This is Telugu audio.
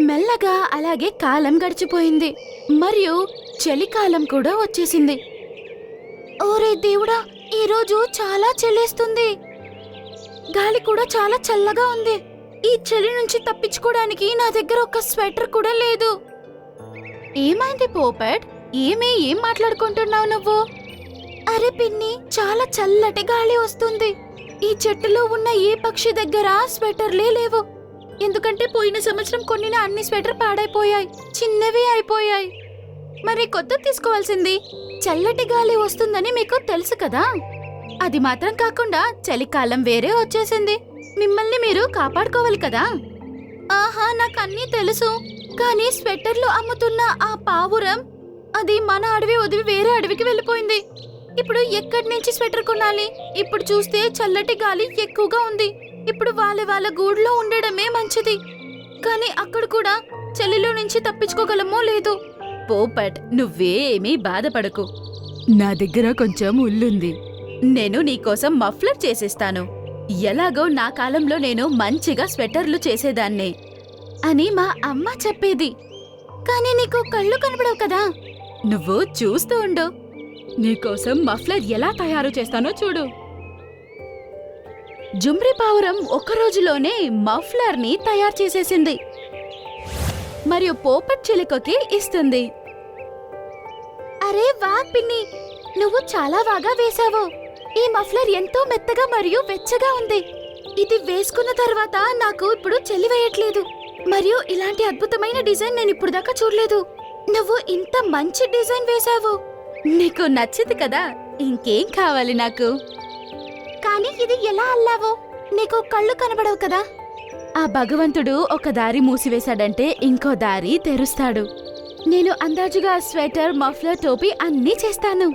మెల్లగా అలాగే కాలం గడిచిపోయింది. మరియు చలికాలం కూడా వచ్చేసింది. ఓరే దేవుడా ఈరోజు చాలా చలేస్తుంది. గాలి కూడా చాలా చల్లగా ఉంది. ఈ చలి నుంచి తప్పించుకోవడానికి నా దగ్గర ఒక స్వెటర్ కూడా లేదు. ఏమైంది పోపట్? ఏమే ఏం మాట్లాడుకుంటున్నావు నువ్వు? అరే పిన్ని చాలా చల్లటి గాలి వస్తుంది. ఈ చెట్టులో ఉన్న ఏ పక్షి దగ్గర స్వెటర్లే లేవు. ఎందుకంటే పోయిన సంవత్సరం కొన్నిన అన్ని స్వెటర్ పాడైపోయాయి చిన్నవి అయిపోయాయి. మరి కొత్త తీసుకోవాల్సింది? చల్లటి గాలి వస్తుందని మీకు తెలుసు కదా? అది మాత్రం కాకుండా చలికాలం వేరే వచ్చేసింది. మిమ్మల్ని మీరు కాపాడుకోవాలి కదా? ఆహా నాకు అన్నీ తెలుసు. కానీ స్వెటర్లు అమ్ముతున్న ఆ పావురం అది మన అడవి వదిలి వేరే అడవికి వెళ్ళిపోయింది. ఇప్పుడు ఎక్కడి నుంచి స్వెటర్ కొనాలి? ఇప్పుడు చూస్తే చల్లటి గాలి ఎక్కువగా ఉంది. ఇప్పుడు వాళ్ళ వాళ్ళ గూడులో ఉండడమే మంచిది. కానీ అక్కడ కూడా చలిలో నుంచి తప్పించుకోగలమో లేదు? పోపట్ నువ్వేమీ బాధపడకు. నా దగ్గర కొంచెం ఉల్లుంది. నేను నీకోసం మఫ్లర్ చేసేస్తాను. ఎలాగో నా కాలంలో నేను మంచిగా స్వెటర్లు చేసేదాన్నే అని మా అమ్మ చెప్పేది. కానీ నీకు కళ్ళు కనబడవు కదా? నువ్వు చూస్తూ ఉండు. నీకోసం మఫ్లర్ ఎలా తయారు చేస్తానో చూడు. జుమ్రి పావురం ఒక్క రోజులోనే మఫ్లర్ని తయారు చేసేసింది. మరియు పోపట్ చిలుకకి ఇస్తుంది. అరే వా పిన్ని నువ్వు చాలా బాగా వేశావు ఈ మఫ్లర్ ఎంతో మెత్తగా మరియు వెచ్చగా ఉంది. ఇది వేసుకున్న తర్వాత నాకు ఇప్పుడు చెల్లి వేయట్లేదు. మరియు ఇలాంటి అద్భుతమైన డిజైన్ నేను ఇప్పుడు దాకా చూడలేదు. నువ్వు ఇంత మంచి డిజైన్ వేశావు నీకు నచ్చింది కదా ఇంకేం కావాలి నాకు? కానీ ఇది ఎలా అల్లావో? నీకు కళ్ళు కనబడవు కదా? ఆ భగవంతుడు ఒక దారి మూసివేశాడంటే ఇంకో దారి తెరుస్తాడు. నేను అందాజుగా స్వెటర్ మఫ్లర్ టోపీ అన్నీ చేస్తాను.